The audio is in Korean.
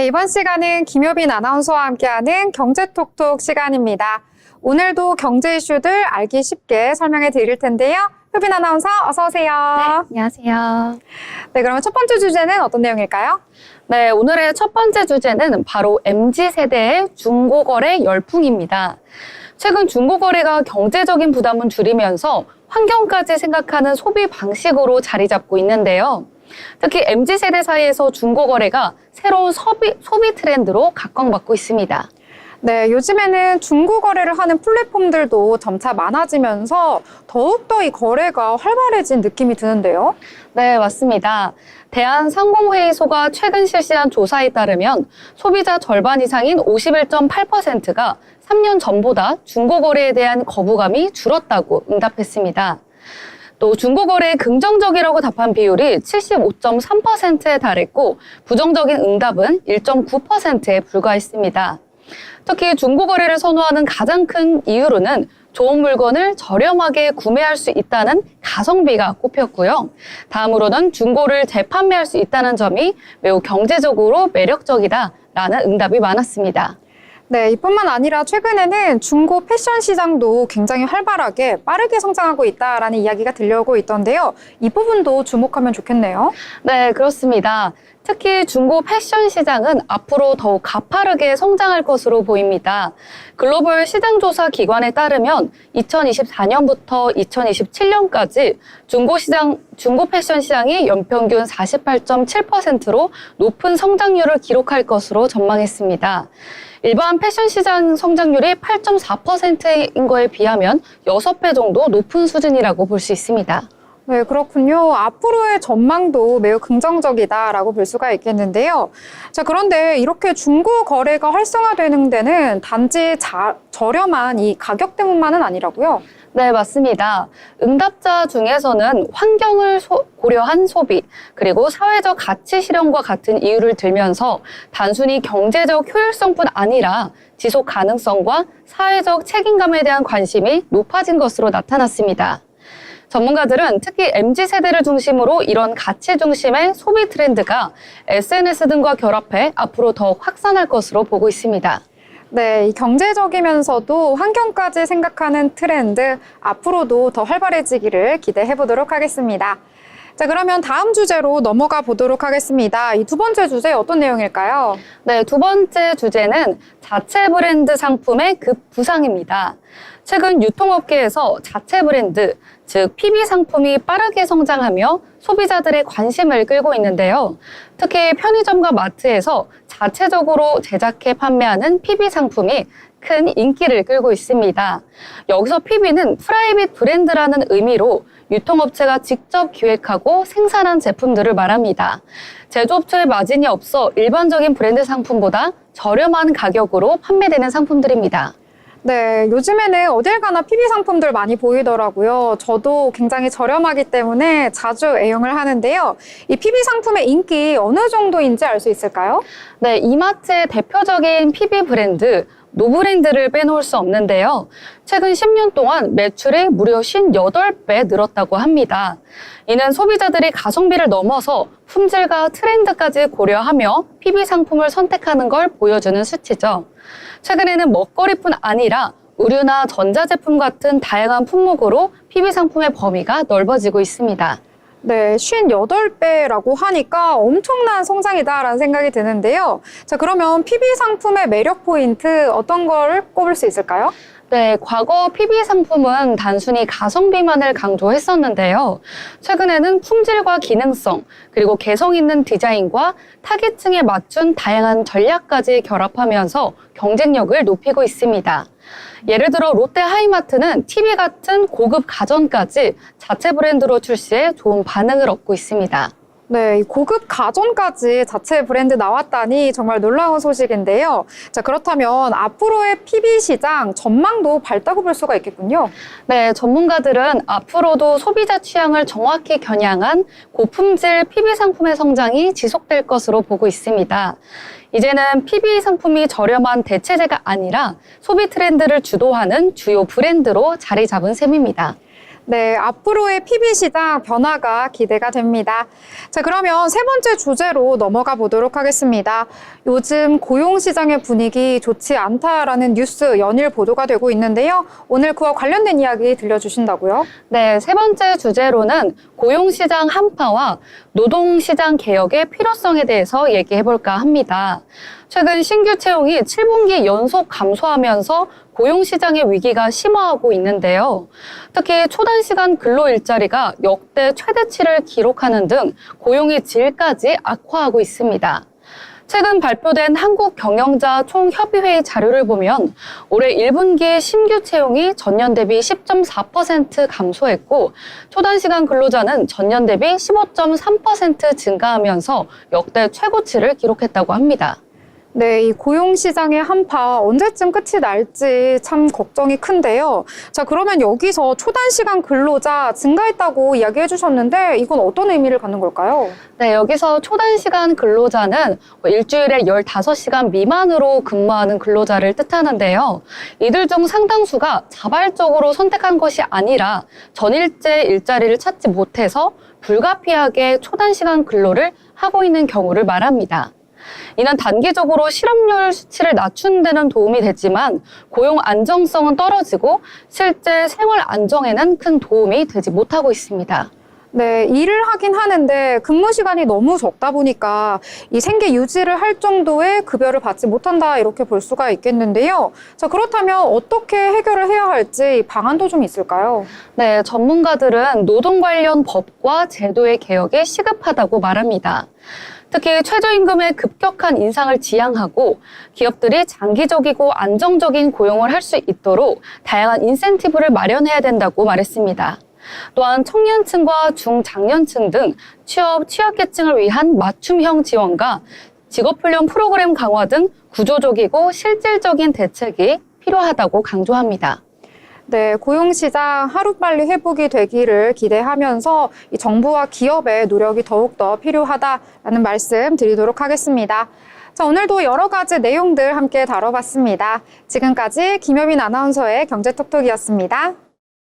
네, 이번 시간은 김효빈 아나운서와 함께하는 경제톡톡 시간입니다. 오늘도 경제 이슈들 알기 쉽게 설명해 드릴 텐데요. 효빈 아나운서 어서 오세요. 안녕하세요. 네, 그러면 첫 번째 주제는 어떤 내용일까요? 네, 오늘의 첫 번째 주제는 바로 MZ세대의 중고 거래 열풍입니다. 최근 중고 거래가 경제적인 부담은 줄이면서 환경까지 생각하는 소비 방식으로 자리 잡고 있는데요. 특히 MZ세대 사이에서 중고거래가 새로운 소비, 소비 트렌드로 각광받고 있습니다. 네, 요즘에는 중고 거래를 하는 플랫폼들도 점차 많아지면서 더욱더 이 거래가 활발해진 느낌이 드는데요. 네, 맞습니다. 대한상공회의소가 최근 실시한 조사에 따르면 소비자 절반 이상인 51.8%가 3년 전보다 중고 거래에 대한 거부감이 줄었다고 응답했습니다. 또 중고거래에 긍정적이라고 답한 비율이 75.3%에 달했고 부정적인 응답은 1.9%에 불과했습니다. 특히 중고거래를 선호하는 가장 큰 이유로는 좋은 물건을 저렴하게 구매할 수 있다는 가성비가 꼽혔고요. 다음으로는 중고를 재판매할 수 있다는 점이 매우 경제적으로 매력적이다라는 응답이 많았습니다. 네, 이뿐만 아니라 최근에는 중고 패션 시장도 굉장히 활발하게 빠르게 성장하고 있다라는 이야기가 들려오고 있던데요. 이 부분도 주목하면 좋겠네요. 네, 그렇습니다. 특히 중고 패션 시장은 앞으로 더욱 가파르게 성장할 것으로 보입니다. 글로벌 시장조사 기관에 따르면 2024년부터 2027년까지 중고 시장, 중고 패션 시장이 연평균 48.7%로 높은 성장률을 기록할 것으로 전망했습니다. 일반 패션 시장 성장률이 8.4%인 거에 비하면 6배 정도 높은 수준이라고 볼 수 있습니다. 네, 그렇군요. 앞으로의 전망도 매우 긍정적이다라고 볼 수가 있겠는데요. 자, 그런데 이렇게 중고 거래가 활성화되는 데는 단지 자, 저렴한 이 가격 때문만은 아니라고요. 네, 맞습니다. 응답자 중에서는 환경을 소- 고려한 소비, 그리고 사회적 가치 실현과 같은 이유를 들면서 단순히 경제적 효율성뿐 아니라 지속 가능성과 사회적 책임감에 대한 관심이 높아진 것으로 나타났습니다. 전문가들은 특히 MZ세대를 중심으로 이런 가치 중심의 소비 트렌드가 SNS 등과 결합해 앞으로 더욱 확산할 것으로 보고 있습니다. 네, 이 경제적이면서도 환경까지 생각하는 트렌드 앞으로도 더 활발해지기를 기대해 보도록 하겠습니다. 자, 그러면 다음 주제로 넘어가 보도록 하겠습니다. 이 두 번째 주제 어떤 내용일까요? 네, 두 번째 주제는 자체 브랜드 상품의 급부상입니다. 최근 유통업계에서 자체 브랜드, 즉 PB 상품이 빠르게 성장하며 소비자들의 관심을 끌고 있는데요. 특히 편의점과 마트에서 자체적으로 제작해 판매하는 PB 상품이 큰 인기를 끌고 있습니다. 여기서 PB는 프라이빗 브랜드라는 의미로 유통업체가 직접 기획하고 생산한 제품들을 말합니다. 제조업체의 마진이 없어 일반적인 브랜드 상품보다 저렴한 가격으로 판매되는 상품들입니다. 네, 요즘에는 어딜 가나 PB 상품들 많이 보이더라고요. 저도 굉장히 저렴하기 때문에 자주 애용을 하는데요. 이 PB 상품의 인기 어느 정도인지 알 수 있을까요? 네, 이마트의 대표적인 PB 브랜드 노브랜드를 빼놓을 수 없는데요. 최근 10년 동안 매출이 무려 58배 늘었다고 합니다. 이는 소비자들이 가성비를 넘어서 품질과 트렌드까지 고려하며 PB 상품을 선택하는 걸 보여주는 수치죠. 최근에는 먹거리뿐 아니라 의류나 전자제품 같은 다양한 품목으로 PB 상품의 범위가 넓어지고 있습니다. 네, 58배라고 하니까 엄청난 성장이다라는 생각이 드는데요. 자, 그러면 PB 상품의 매력 포인트 어떤 걸 꼽을 수 있을까요? 네, 과거 PB 상품은 단순히 가성비만을 강조했었는데요. 최근에는 품질과 기능성, 그리고 개성 있는 디자인과 타겟층에 맞춘 다양한 전략까지 결합하면서 경쟁력을 높이고 있습니다. 예를 들어 롯데 하이마트는 TV 같은 고급 가전까지 자체 브랜드로 출시해 좋은 반응을 얻고 있습니다. 네, 이 고급 가전까지 자체 브랜드 나왔다니 정말 놀라운 소식인데요. 자, 그렇다면 앞으로의 PB 시장 전망도 밝다고 볼 수가 있겠군요. 네, 전문가들은 앞으로도 소비자 취향을 정확히 겨냥한 고품질 PB 상품의 성장이 지속될 것으로 보고 있습니다. 이제는 PB 상품이 저렴한 대체제가 아니라 소비 트렌드를 주도하는 주요 브랜드로 자리 잡은 셈입니다. 네, 앞으로의 PB 시장 변화가 기대가 됩니다. 자, 그러면 세 번째 주제로 넘어가 보도록 하겠습니다. 요즘 고용 시장의 분위기 좋지 않다라는 뉴스 연일 보도가 되고 있는데요. 오늘 그와 관련된 이야기 들려주신다고요? 네, 세 번째 주제로는 고용 시장 한파와 노동 시장 개혁의 필요성에 대해서 얘기해 볼까 합니다. 최근 신규 채용이 7분기 연속 감소하면서 고용시장의 위기가 심화하고 있는데요. 특히 초단시간 근로 일자리가 역대 최대치를 기록하는 등 고용의 질까지 악화하고 있습니다. 최근 발표된 한국경영자 총협의회 자료를 보면 올해 1분기 신규 채용이 전년 대비 10.4% 감소했고 초단시간 근로자는 전년 대비 15.3% 증가하면서 역대 최고치를 기록했다고 합니다. 네, 이 고용 시장의 한파 언제쯤 끝이 날지 참 걱정이 큰데요. 자, 그러면 여기서 초단시간 근로자 증가했다고 이야기해 주셨는데 이건 어떤 의미를 갖는 걸까요? 네, 여기서 초단시간 근로자는 뭐 일주일에 15시간 미만으로 근무하는 근로자를 뜻하는데요. 이들 중 상당수가 자발적으로 선택한 것이 아니라 전일제 일자리를 찾지 못해서 불가피하게 초단시간 근로를 하고 있는 경우를 말합니다. 이는 단기적으로 실업률 수치를 낮추는 데는 도움이 되지만 고용 안정성은 떨어지고 실제 생활 안정에는 큰 도움이 되지 못하고 있습니다. 네, 일을 하긴 하는데 근무 시간이 너무 적다 보니까 이 생계 유지를 할 정도의 급여를 받지 못한다 이렇게 볼 수가 있겠는데요. 자, 그렇다면 어떻게 해결을 해야 할지 방안도 좀 있을까요? 네, 전문가들은 노동 관련 법과 제도의 개혁이 시급하다고 말합니다. 특히 최저임금의 급격한 인상을 지향하고 기업들이 장기적이고 안정적인 고용을 할 수 있도록 다양한 인센티브를 마련해야 된다고 말했습니다. 또한 청년층과 중장년층 등 취업, 취약계층을 위한 맞춤형 지원과 직업훈련 프로그램 강화 등 구조적이고 실질적인 대책이 필요하다고 강조합니다. 네, 고용시장 하루빨리 회복이 되기를 기대하면서 이 정부와 기업의 노력이 더욱더 필요하다라는 말씀 드리도록 하겠습니다. 자, 오늘도 여러 가지 내용들 함께 다뤄봤습니다. 지금까지 김효민 아나운서의 경제톡톡이었습니다.